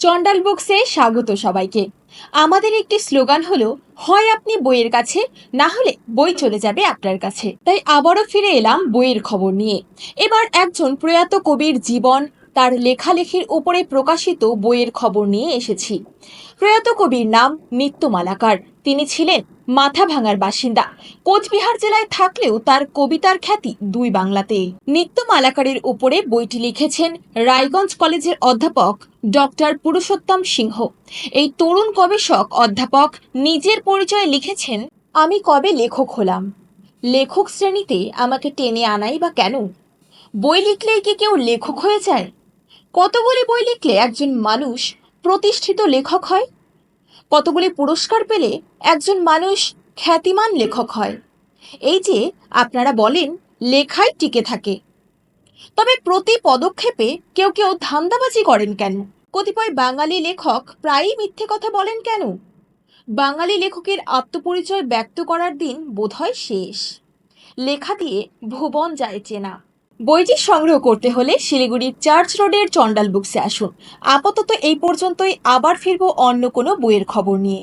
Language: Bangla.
চন্ডাল বুকসে স্বাগত সবাইকে। আমাদের একটি স্লোগান হলো, হয় আপনি বইয়ের কাছে, না হলে বই চলে যাবে আপনার কাছে। তাই আবারও ফিরে এলাম বইয়ের খবর নিয়ে। এবার একজন প্রয়াত কবির জীবন তার লেখালেখির উপরে প্রকাশিত বইয়ের খবর নিয়ে এসেছি। প্রয়াত কবির নাম নিত্যমালাকার তিনি ছিলেন মাথা ভাঙার বাসিন্দা। কোচবিহার জেলায় থাকলেও তার কবিতার খ্যাতি দুই বাংলাতে। নিত্যমালাকারের উপরে বইটি লিখেছেন রায়গঞ্জ কলেজের অধ্যাপক ডক্টর পুরুষোত্তম সিংহ। এই তরুণ গবেষক অধ্যাপক নিজের পরিচয়ে লিখেছেন, আমি কবে লেখক হলাম? লেখক শ্রেণীতে আমাকে টেনে আনাই বা কেন? বই লিখলেই কি কেউ লেখক হয়ে যায়? কতগুলি বই লিখলে একজন মানুষ প্রতিষ্ঠিত লেখক হয়? কতগুলি পুরস্কার পেলে একজন মানুষ খ্যাতিমান লেখক হয়? এই যে আপনারা বলেন লেখাই টিকে থাকে। তবে প্রতি পদক্ষেপে কেউ কেউ ধান্দাবাজি করেন কেন? কতিপয় বাঙালি লেখক প্রায়ই মিথ্যে কথা বলেন কেন? বাঙালি লেখকের আত্মপরিচয় ব্যক্ত করার দিন বোধহয় শেষ। লেখা দিয়ে ভুবন যায় চেনা। বইটি সংগ্রহ করতে হলে শিলিগুড়ির চার্চ রোডের চন্ডাল বুকসে আসুন। আপাতত এই পর্যন্তই। আবার ফিরব অন্য কোনো বইয়ের খবর নিয়ে।